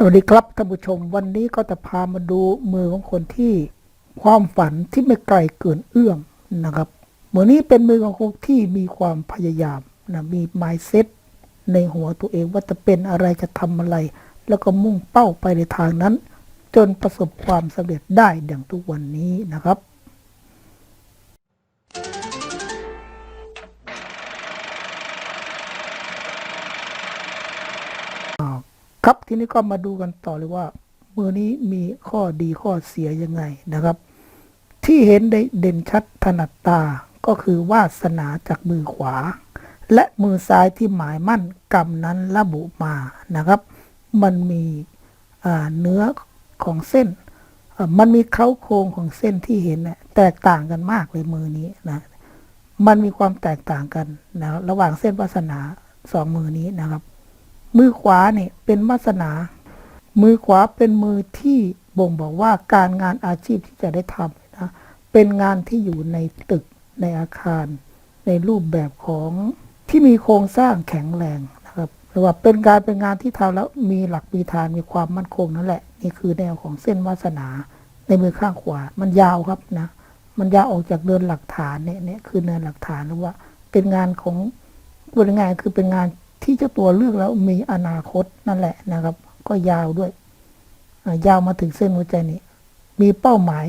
สวัสดีครับท่านผู้ชม วันนี้ก็จะพามาดูมือของคนที่ความฝันที่ไม่ไกลเกินเอื้อมนะครับมือนี้เป็นมือของคนที่มีความพยายามนะมี mindset ในหัวตัวเองว่าจะเป็นอะไรจะทำอะไร แล้วก็มุ่งเป้าไปในทางนั้น จนประสบความสำเร็จได้อย่างทุกวันนี้นะครับ ครับทีนี้ก็มาดูกันต่อเลยว่ามือนี้มีข้อดีข้อเสียยังไงนะครับ ที่เห็นได้เด่นชัดถนัดตาก็คือวาสนาจากมือขวา และมือซ้ายที่หมายมั่นกรรมนั้นระบุมานะครับ มันมีเนื้อของเส้นมันมีเค้าโครงของเส้นที่เห็นเนี่ยแตกต่างกันมากเลยมือนี้นะมันมีความแตกต่างกันนะระหว่างเส้นวาสนาสองมือนี้นะครับ มือขวาเนี่ยเป็นวาสนา มือขวาเป็นมือที่บ่งบอกว่าการงานอาชีพที่จะได้ทำนะเป็นงานที่อยู่ในตึกในอาคาร ในรูปแบบของที่มีโครงสร้างแข็งแรงนะครับหรือว่าเป็นการเป็นงานที่ทำแล้วมีหลักมีฐานมีความมั่นคงนั่นแหละ นี่คือแนวของเส้นวาสนา ในมือข้างขวา มันยาวครับนะ มันยาวออกจากเดินหลักฐานเนี่ยเนี่ยคือเนินหลักฐานหรือว่าเป็นงานของพูดง่ายคือเป็นงาน ที่เจ้าตัวเลือกแล้วมีอนาคตนั่นแหละนะครับ ก็ยาวด้วย ยาวมาถึงเส้นหัวใจนี่มีเป้าหมาย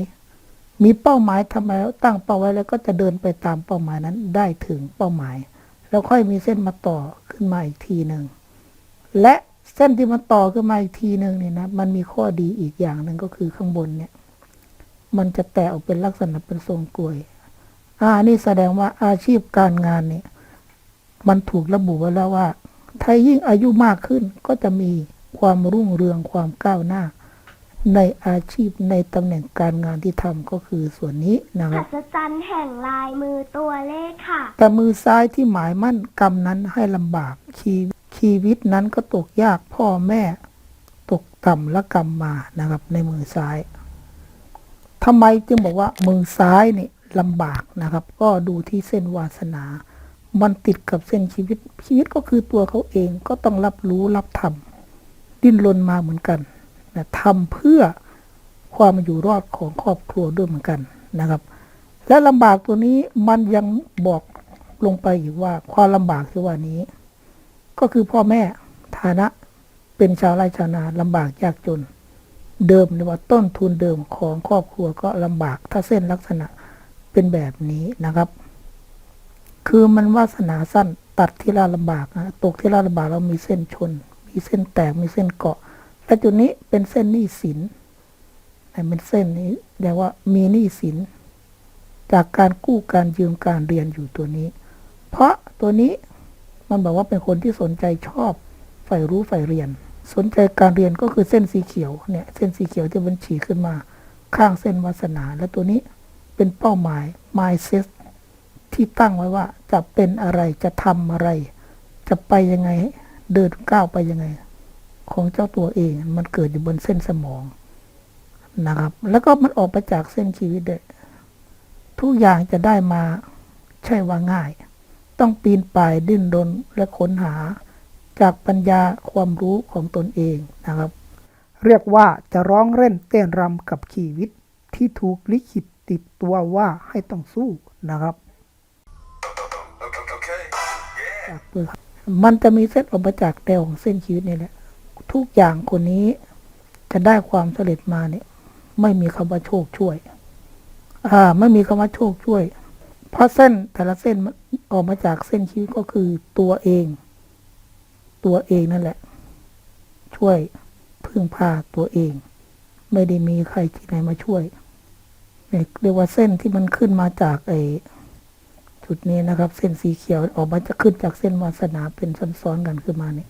มีเป้าหมายทำไมแล้วตั้งเป้าไว้แล้วก็จะเดินไปตามเป้าหมายนั้นได้ถึงเป้าหมาย แล้วค่อยมีเส้นมาต่อขึ้นมาอีกทีหนึ่งและเส้นที่มาต่อขึ้นมาอีกทีหนึ่งเนี่ยนะมันมีข้อดีอีกอย่างหนึ่งก็คือข้างบนเนี่ย มันจะแตกออกเป็นลักษณะเป็นทรงกลวย อ่านี่แสดงว่าอาชีพการงานเนี่ย มันถูกระบุไว้แล้วว่าถ้ายิ่งอายุมากขึ้นก็จะมีความรุ่งเรืองความก้าวหน้า ในอาชีพในตำแหน่งการงานที่ทำก็คือส่วนนี้นะคอัรับศจรรย์แห่งลายมือตัวเลขค่ะ แต่มือซ้ายที่หมายมั่นกรรมนั้นให้ลำบากชีชีวิตนั้นก็ตกยากพ่อแม่ ตกต่ำและกรรมมานะครับ ในมือซ้ายทำไมจึงบอกว่ามือซ้ายนี่ลำบากนะครับ ก็ดูที่เส้นวาสนา มันติดกับเส้นชีวิต ชีวิตก็คือตัวเขาเองก็ต้องรับรู้รับทำดิ้นรนมาเหมือนกันนะทำเพื่อความอยู่รอดของครอบครัวด้วยเหมือนกันนะครับ และลำบากตัวนี้มันยังบอกลงไปอีกว่าความลำบากที่ว่านี้ ก็คือพ่อแม่ฐานะเป็นชาวไร่ชาวนาลำบากยากจน เดิมเรียกว่าต้นทุนเดิมของครอบครัวก็ลำบากถ้าเส้นลักษณะเป็นแบบนี้นะครับ คือมันวาสนาสั้นตัดที่ละลำบากนะตกที่ละลำบากเรามีเส้นชน มีเส้นแตกมีเส้นเกาะและจุดนี้เป็นเส้นหนี้สินเป็นเส้นนี้เรียกว่ามีหนี้สิน จากการกู้การยืมการเรียนอยู่ตัวนี้ เพราะตัวนี้มันบอกว่าเป็นคนที่สนใจชอบใฝ่รู้ใฝ่เรียน สนใจการเรียนก็คือเส้นสีเขียวเนี่ยเส้นสีเขียวที่มันฉีกขึ้นมาข้างเส้นวาสนา และตัวนี้เป็นเป้าหมาย mindset ที่ตั้งไว้ว่าจะเป็นอะไรจะทำอะไร จะไปยังไง เดินก้าวไปยังไง ของเจ้าตัวเองมันเกิดอยู่บนเส้นสมองนะครับ แล้วก็มันออกไปจากเส้นชีวิตด้วยทุกอย่างจะได้มาใช่ว่าง่าย ต้องปีนป่ายดิ้นรนและค้นหา จากปัญญาความรู้ของตนเองนะครับ เรียกว่าจะร้องเล่นเต้นรำกับชีวิตที่ถูกลิขิตติดตัวว่าให้ต้องสู้นะครับ จากตัวครับมันจะมีเส้นออกมาจากแนวของเส้นชีวิตนี่แหละ ทุกอย่างคนนี้จะได้ความสำเร็จมาเนี่ย ไม่มีคำว่าโชคช่วย อ่า ไม่มีคำว่าโชคช่วย เพราะเส้นแต่ละเส้นออกมาจากเส้นชีวิตก็คือตัวเอง ตัวเองนั่นแหละ ช่วยพึ่งพาตัวเอง ไม่ได้มีใครที่ไหนมาช่วยเรียกว่าเส้นที่มันขึ้นมาจากไอ จุดนี้นะครับ เส้นสีเขียวออกมาจะขึ้นจากเส้นวาสนาเป็นซ้อนๆกันขึ้นมาเนี่ย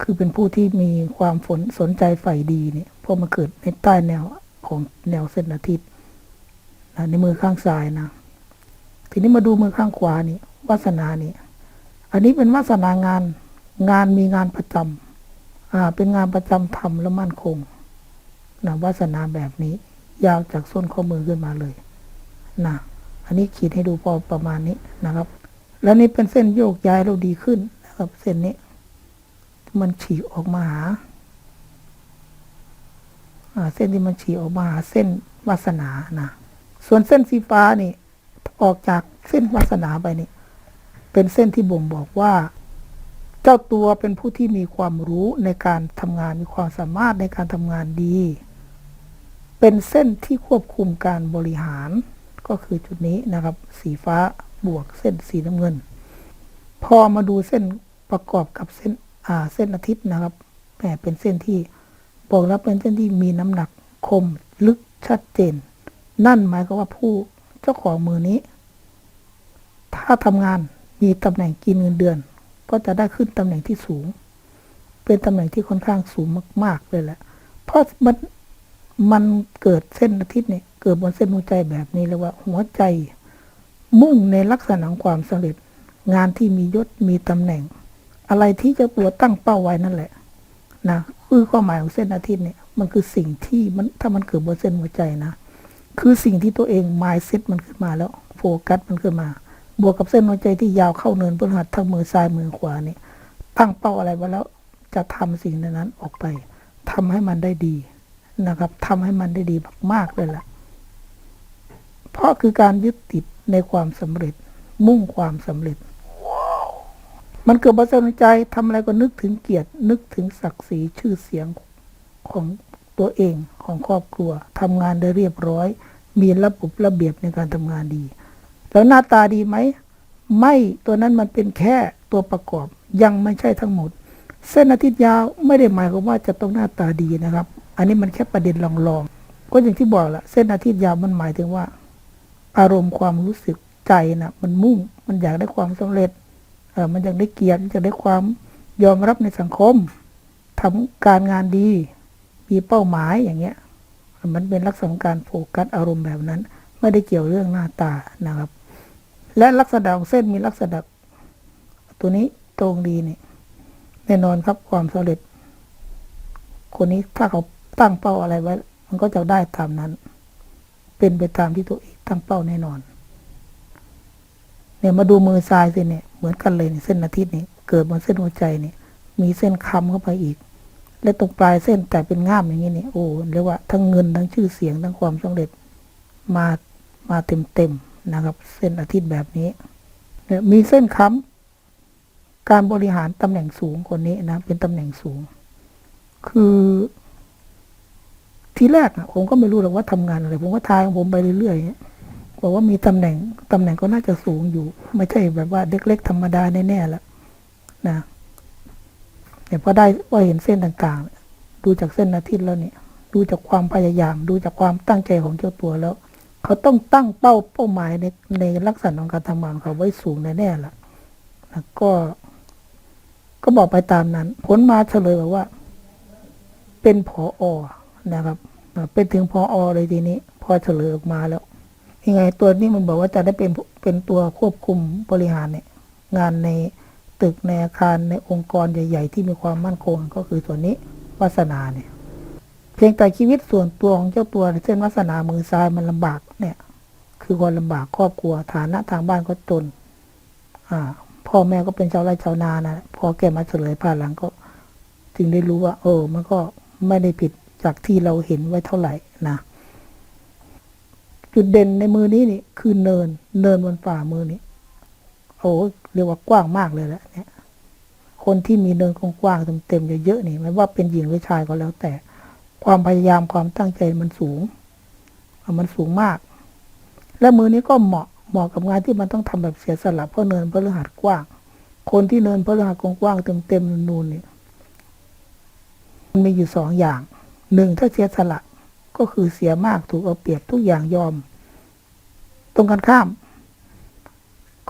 คือเป็นผู้ที่มีความฝนสนใจใฝ่ดีเนี่ยเพราะมาเกิดในใต้แนวของแนวเส้นอาทิตย์นะในมือข้างซ้ายนะทีนี้มาดูมือข้างขวานี่วาสนานี่อันนี้เป็นวาสนางาน งานมีงานประจำอ่า เป็นงานประจำทำและมั่นคงนะวาสนาแบบนี้ ยาวจากส้นข้อมือขึ้นมาเลยนะ อันนี้ขีดให้ดูพอประมาณนี้นะครับ แล้วนี่เป็นเส้นโยกย้ายเราดีขึ้นนะครับ เส้นนี้ มันฉีกออกมาหาเส้นที่มันฉีกออกมาหาเส้นวาสนานะส่วนเส้นสีฟ้านี่ ออกจากเส้นวาสนาไปนี่ เป็นเส้นที่บ่งบอกว่า เจ้าตัวเป็นผู้ที่มีความรู้ในการทำงานมีความสามารถในการทำงานดี เป็นเส้นที่ควบคุมการบริหาร ก็คือจุดนี้นะครับ สีฟ้าบวกเส้นสีน้ำเงิน พอมาดูเส้นประกอบกับเส้นอ่าเส้นอาทิตย์นะครับแหมเป็นเส้นที่บอกแล้วเป็นเส้นที่มีน้ำหนักคมลึกชัดเจน นั่นหมายความว่าผู้เจ้าของมือนี้ ถ้าทำงานมีตำแหน่งกินเงินเดือน ก็จะได้ขึ้นตำแหน่งที่สูง เป็นตำแหน่งที่ค่อนข้างสูงมาก ๆ เลยแหละเพราะมัน มันเกิดเส้นอาทิตย์เนี่ยเกิดบนเส้นหัวใจแบบนี้เลยว่า หัวใจมุ่งในลักษณะของความสำเร็จ งานที่มียศมีตำแหน่ง อะไรที่เจ้าตัวตั้งเป้าไว้นั่นแหละนะคือความหมายของเส้นอาทิตย์เนี่ยมันคือสิ่งที่มันถ้ามันเกิดบนเส้นหัวใจนะ คือสิ่งที่ตัวเองมายเซ็ตมันขึ้นมาแล้วโฟกัสมันขึ้นมา บวกกับเส้นหัวใจที่ยาวเข้าเนินพฤหัสทั้งมือซ้ายมือขวานี่ตั้งเป้าอะไรไว้แล้วจะทำสิ่งนั้นออกไปทำให้มันได้ดี นะครับทำให้มันได้ดีมากๆเลยล่ะ เพราะคือการยึดติดในความสำเร็จ มุ่งความสำเร็จ มันเกิดบันใจทำอะไรก็นึกถึงเกียรติ นึกถึงศักดิ์ศรีชื่อเสียงของตัวเองของครอบครัวทำงานได้เรียบร้อย มีระบบระเบียบในการทำงานดี แล้วหน้าตาดีไหมไม่ตัวนั้นมันเป็นแค่ตัวประกอบยังไม่ใช่ทั้งหมด เส้นอาทิตย์ยาวไม่ได้หมายความว่าจะต้องหน้าตาดีนะครับ อันนี้มันแค่ประเด็นลองๆ ก็อย่างที่บอกละเส้นอาทิตย์ยาวมันหมายถึงว่า อารมณ์ความรู้สึกใจนะมันมุ่ง มันอยากได้ความสำเร็จเออมันอยากได้เกียรติมันอยากได้ความยอมรับในสังคมทำการงานดี มีเป้าหมายอย่างเงี้ย มันเป็นลักษณะของการโฟกัสอารมณ์แบบนั้น ไม่ได้เกี่ยวเรื่องหน้าตานะครับ และลักษณะของเส้นมีลักษณะตัวนี้ตรงดีเนี่ยแน่นอนครับความสำเร็จ คนนี้ถ้าเขา ตั้งเป้าอะไรไว้ มันก็จะได้ตามนั้น เป็นไปตามที่ตัวเองตั้งเป้าแน่นอน เนี่ยมาดูมือซ้ายสิเนี่ยเหมือนกันเลยเส้นอาทิตย์นี่เกิดบนเส้นหัวใจเนี่ยมีเส้นค้ำเข้าไปอีก และตรงปลายเส้นแต่เป็นง่ามอย่างนี้เนี่ยโอ้เรียกว่าทั้งเงินทั้งชื่อเสียงทั้งความสำเร็จมามาเต็มเต็มนะครับ เส้นอาทิตย์แบบนี้เนี่ยมีเส้นค้ำการบริหารตำแหน่งสูงคนนี้นะ เป็นตำแหน่งสูง คือ ทีแรกผมก็ไม่รู้หรอกว่าทำงานอะไรผมก็ทายของผมไปเรื่อยๆบอกว่ามีตำแหน่งตำแหน่งก็น่าจะสูงอยู่ ไม่ใช่แบบว่าเด็กๆธรรมดาแน่ๆแล้วนะเนี่ยพอได้ว่าเห็นเส้นต่างๆ ดูจากเส้นอาทิตย์แล้วเนี่ยดูจากความพยายาม ดูจากความตั้งใจของเจ้าตัวแล้ว เขาต้องตั้งเป้าเป้าหมายในในลักษณะของการทำงานเขาไว้สูงแน่ๆละแล้วก็ ก็บอกไปตามนั้น ผลมาเฉลยบอกว่า เป็นผออ นะครับเป็นถึงพออเลยทีนี้ พอเฉลยออกมาแล้วยังไงตัวนี้มันบอกว่าจะได้เป็นเป็นตัวควบคุมบริหารเนี่ย งานในตึกในอาคารในองค์กรใหญ่ ๆ ที่มีความมั่นคงก็คือตัวนนี้วาสนาเนี่ย เพียงแต่ชีวิตส่วนตัวของเจ้าตัวเส้นวาสนามือซ้ายมันลำบากเนี่ย คือความลำบากครอบครัวฐานะทางบ้านก็จนอ่า พ่อแม่ก็เป็นชาวไร่ชาวนานะพอแกมาเฉลยภายหลังก็ จึงได้รู้ว่า เออ มันก็ไม่ได้ผิด จากที่เราเห็นไว้เท่าไหร่นะจุดเด่นในมือนี้นี่ คือเนิน เนินบนฝ่ามือนี้โอ้เรียกว่ากว้างมากเลยแหละเนี่ย คนที่มีเนินกว้างๆเต็มๆเยอะๆนี่ไม่ว่าเป็นหญิงหรือชายก็แล้วแต่ ความพยายามความตั้งใจมันสูง มันสูงมาก และมือนี้ก็เหมาะเหมาะกับงานที่มันต้องทำแบบเสียสละเพราะเนินพฤหัสกว้าง คนที่เนินพฤหัสกว้างๆเต็มๆนูนๆนี่มันมีอยู่สองอย่าง หนึ่งถ้าเสียสละก็คือเสียมากถูกเอาเปรียบทุกอย่างยอม ตรงกันข้าม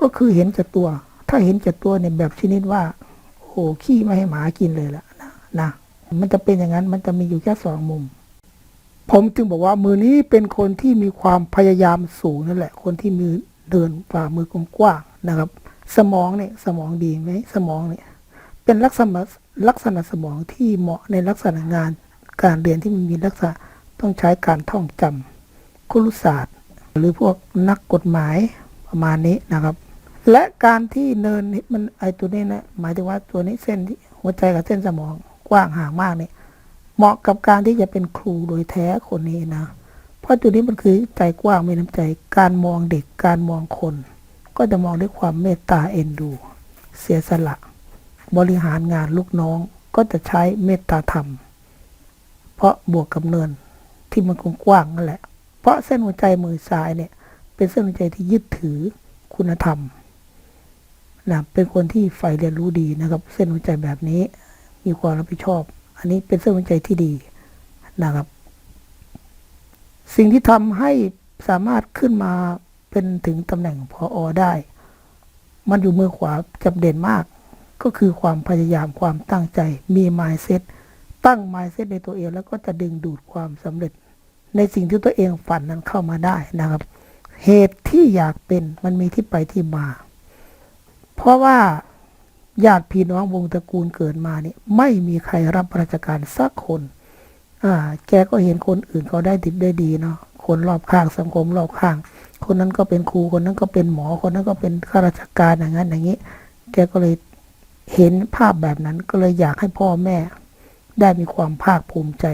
ก็คือเห็นแก่ตัว ถ้าเห็นแก่ตัวเนี่ยแบบชนิดว่า โอ้ขี้ไม่ให้หมากินเลยล่ะนะนะมันจะเป็นอย่างนั้นมันจะมีอยู่แค่สองมุม ผมจึงบอกว่ามือนี้เป็นคนที่มีความพยายามสูงนั่นแหละ คนที่มือเดินฝ่ามือกว้างนะครับ สมองเนี่ยสมองดีไหมสมองเนี่ยเป็นลักษณะลักษณะสมองที่เหมาะในลักษณะงาน การเรียนที่มันมีลักษณะต้องใช้การท่องจำคุรุศาสตร์ หรือพวกนักกฎหมายประมาณนี้นะครับ และการที่เนินนี่มันไอตัวนี้นะหมายถึงว่าตัวนี้เส้นที่หัวใจกับเส้นสมองกว้างห่างมากเนี่ยเหมาะกับการที่จะเป็นครูโดยแท้คนนี้นะ เพราะจุดนี้มันคือใจกว้างมีน้ำใจ การมองเด็กการมองคน ก็จะมองด้วยความเมตตาเอ็นดู เสียสละ บริหารงานลูกน้องก็จะใช้เมตตาธรรม เพราะบวกกับเนินที่มันกว้างนั่นแหละ เพราะเส้นหัวใจมือซ้ายเนี่ย เป็นเส้นหัวใจที่ยึดถือคุณธรรมนะเป็นคนที่ใฝ่เรียนรู้ดีนะครับ เส้นหัวใจแบบนี้ มีความรับผิดชอบ อันนี้เป็นเส้นหัวใจที่ดีนะครับ สิ่งที่ทำให้สามารถขึ้นมาเป็นถึงตำแหน่งพออได้ มันอยู่มือขวาจับเด่นมาก ก็คือความพยายามความตั้งใจมีมายเซ ตั้งมายเซตในตัวเองแล้วก็จะดึงดูดความสำเร็จ ในสิ่งที่ตัวเองฝันนั้นเข้ามาได้นะครับ เหตุที่อยากเป็นมันมีที่ไปที่มา เพราะว่าญาติพี่น้องวงตระกูลเกิดมาเนี่ยไม่มีใครรับราชการสักคน อ่า แกก็เห็นคนอื่นเขาได้ดิบได้ดีเนาะ คนรอบข้างสังคมรอบข้าง คนนั้นก็เป็นครู คนนั้นก็เป็นหมอ คนนั้นก็เป็นข้าราชการอย่างนั้นอย่างนี้ แกก็เลยเห็นภาพแบบนั้นก็เลยอยากให้พ่อแม่ ได้มีความภาคภูมิใจ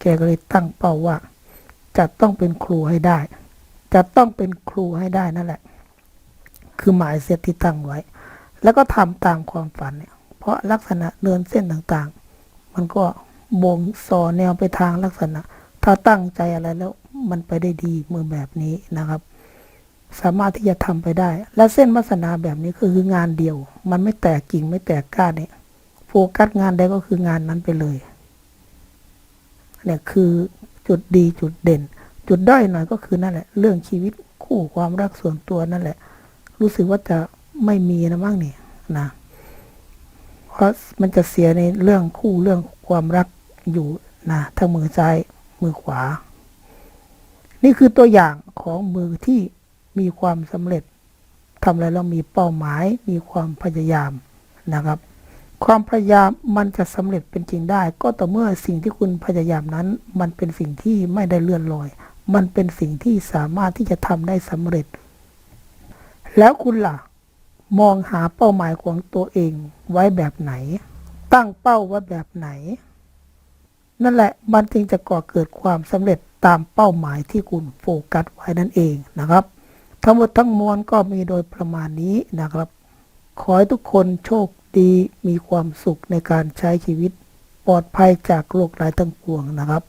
แกก็เลยตั้งเป้าว่า จะต้องเป็นครูให้ได้ จะต้องเป็นครูให้ได้นั่นแหละ คือหมายเสียที่ตั้งไว้ แล้วก็ทำตามความฝันเนี่ย เพราะลักษณะเดินเส้นต่างๆ มันก็บ่งสอแนวไปทางลักษณะ ถ้าตั้งใจอะไรแล้วมันไปได้ดีเมื่อแบบนี้นะครับ สามารถที่จะทำไปได้ และเส้นวัสนาแบบนี้คืองานเดียว มันไม่แตกกิ่งไม่แตกก้านเนี่ย โฟกัสงานใดก็คืองานนั้นไปเลยเนี่ยคือจุดดีจุดเด่น จุดด้อยหน่อยก็คือนั่นแหละ เรื่องชีวิตคู่ความรักส่วนตัวนั่นแหละ รู้สึกว่าจะไม่มีนะบ้างเนี่ยนะเพราะมันจะเสียในเรื่องคู่เรื่องความรักอยู่นะทั้งมือซ้ายมือขวา นี่คือตัวอย่างของมือที่มีความสำเร็จทำอะไรแล้วมีเป้าหมายมีความพยายามนะครับ ความพยายามมันจะสำเร็จเป็นจริงได้ ก็ต่อเมื่อสิ่งที่คุณพยายามนั้น มันเป็นสิ่งที่ไม่ได้เลื่อนลอย มันเป็นสิ่งที่สามารถที่จะทำได้สำเร็จ แล้วคุณล่ะ มองหาเป้าหมายของตัวเองไว้แบบไหน ตั้งเป้าไว้แบบไหน นั่นแหละมันจึงจะก่อเกิดความสำเร็จตามเป้าหมายที่คุณโฟกัสไว้นั่นเองนะครับ ทั้งหมดทั้งมวลก็มีโดยประมาณนี้นะครับ ขอให้ทุกคนโชค ดีมีความสุขในการใช้ชีวิต ปลอดภัยจากโรคร้ายทั้งปวงนะครับ